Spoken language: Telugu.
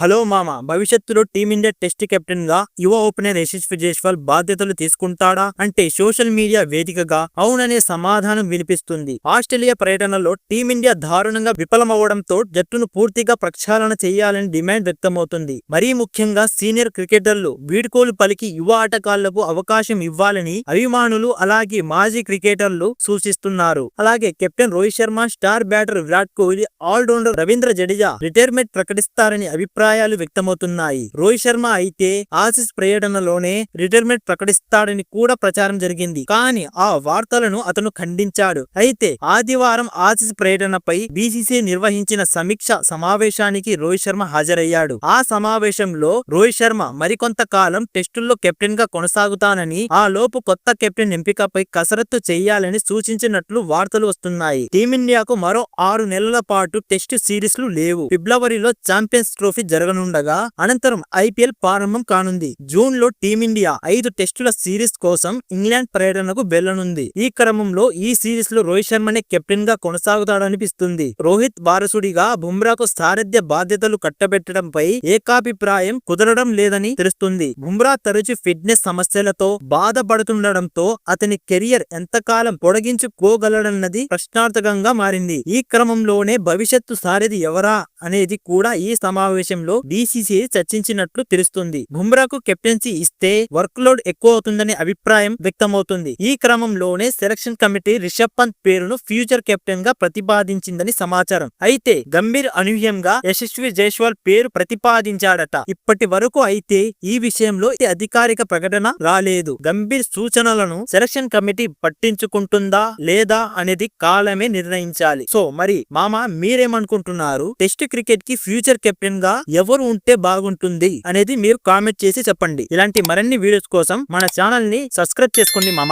హలో మామ భవిష్యత్తులో టీమిండియా టెస్ట్ కెప్టెన్గా యువ ఓపెనర్ యశస్వి జైస్వాల్ బాధ్యతలు తీసుకుంటాడా అంటే సోషల్ మీడియా వేదికగా అవుననే సమాధానం వినిపిస్తుంది. ఆస్ట్రేలియా పర్యటనలో టీమిండియా దారుణంగా విఫలమవడంతో జట్టును పూర్తిగా ప్రక్షాళన చేయాలని డిమాండ్ వ్యక్తమవుతుంది. మరీ ముఖ్యంగా సీనియర్ క్రికెటర్లు వీడ్కోలు పలికి యువ ఆటగాళ్ళకు అవకాశం ఇవ్వాలని అభిమానులు అలాగే మాజీ క్రికెటర్లు సూచిస్తున్నారు. అలాగే captain Rohit Sharma star batter Virat Kohli allrounder Ravindra Jadeja retirement ప్రకటిస్తారని అభిప్రాయం అభిప్రాయాలు వ్యక్తమవుతున్నాయి. రోహిత్ శర్మ అయితే ఆసిస్ పర్యటనలోనే రిటైర్మెంట్ ప్రకటిస్తాడని కూడా ప్రచారం జరిగింది. కానీ ఆ వార్తలను అతను ఖండించాడు. అయితే ఆదివారం ఆసిస్ పర్యటనపై బీసీసీ నిర్వహించిన సమీక్ష సమావేశానికి రోహిత్ శర్మ హాజరయ్యాడు. ఆ సమావేశంలో రోహిత్ శర్మ మరికొంతకాలం టెస్టుల్లో కెప్టెన్గా కొనసాగుతానని ఆ లోపు కొత్త కెప్టెన్ ఎంపికపై కసరత్తు చేయాలని సూచించినట్లు వార్తలు వస్తున్నాయి. టీమిండియాకు మరో ఆరు నెలల పాటు టెస్టు సిరీస్లు లేవు. ఫిబ్రవరిలో ఛాంపియన్స్ ట్రోఫీ జరగనుండగా అనంతరం ఐపీఎల్ ప్రారంభం కానుంది. జూన్లో టీమిండియా ఐదు టెస్టుల సిరీస్ కోసం ఇంగ్లాండ్ పర్యటనకు వెళ్ళనుంది. ఈ క్రమంలో ఈ సిరీస్లో రోహిత్ శర్మనే కెప్టెన్గా కొనసాగుతాడనిపిస్తుంది. రోహిత్ వారసుడిగా బుమ్రాకు సారథ్య బాధ్యతలు కట్టబెట్టడంపై ఏకాభిప్రాయం కుదరడం లేదని తెలుస్తుంది. బుమ్రా తరచు ఫిట్నెస్ సమస్యలతో బాధపడుతుండడంతో అతని కెరియర్ ఎంతకాలం పొడిగించుకోగలడన్నది ప్రశ్నార్థకంగా మారింది. ఈ క్రమంలోనే భవిష్యత్తు సారథి ఎవరా అనేది కూడా ఈ సమావేశం విషయంలో బీసీసీఐ చర్చించినట్లు తెలుస్తుంది. బుమ్రాకు కెప్టెన్సీ ఇస్తే వర్క్ లోడ్ ఎక్కువ అవుతుందనే అభిప్రాయం వ్యక్తమవుతుంది. ఈ క్రమంలోనే సెలక్షన్ కమిటీ రిషబ్ పంత్ పేరును ఫ్యూచర్ కెప్టెన్గా ప్రతిపాదించిందని సమాచారం. అయితే గంభీర్ అనూహ్యంగా యశస్వి జైస్వాల్ పేరు ప్రతిపాదించాడట. ఇప్పటి వరకు అయితే ఈ విషయంలో అధికారిక ప్రకటన రాలేదు. గంభీర్ సూచనలను సెలక్షన్ కమిటీ పట్టించుకుంటుందా లేదా అనేది కాలమే నిర్ణయించాలి. సో మరి మామ మీరేమనుకుంటున్నారు? టెస్ట్ క్రికెట్కి ఫ్యూచర్ కెప్టెన్గా ఎవరు ఉంటే బాగుంటుంది అనేది మీరు కామెంట్ చేసి చెప్పండి. ఇలాంటి మరిన్ని వీడియోస్ కోసం మన ఛానల్ని సబ్స్క్రైబ్ చేసుకోండి మామ.